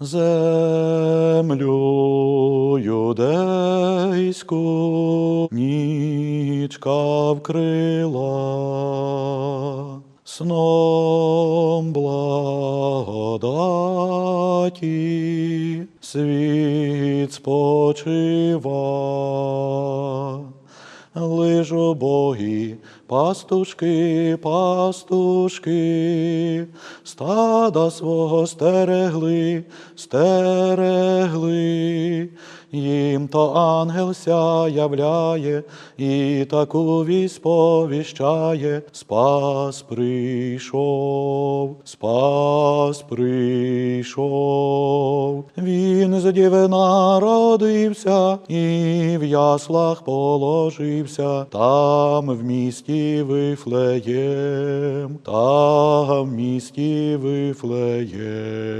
Землю юдейську нічка вкрила, сном благодаті світ спочива. Лиш боги, пастушки, пастушки, стада свого стерегли, стерегли, їм то ангел ся являє, і таку вість повіщає, спас прийшов, спас прийшов, діви народився і в яслах положився, там в місті Вифлеєм, там в місті Вифлеєм.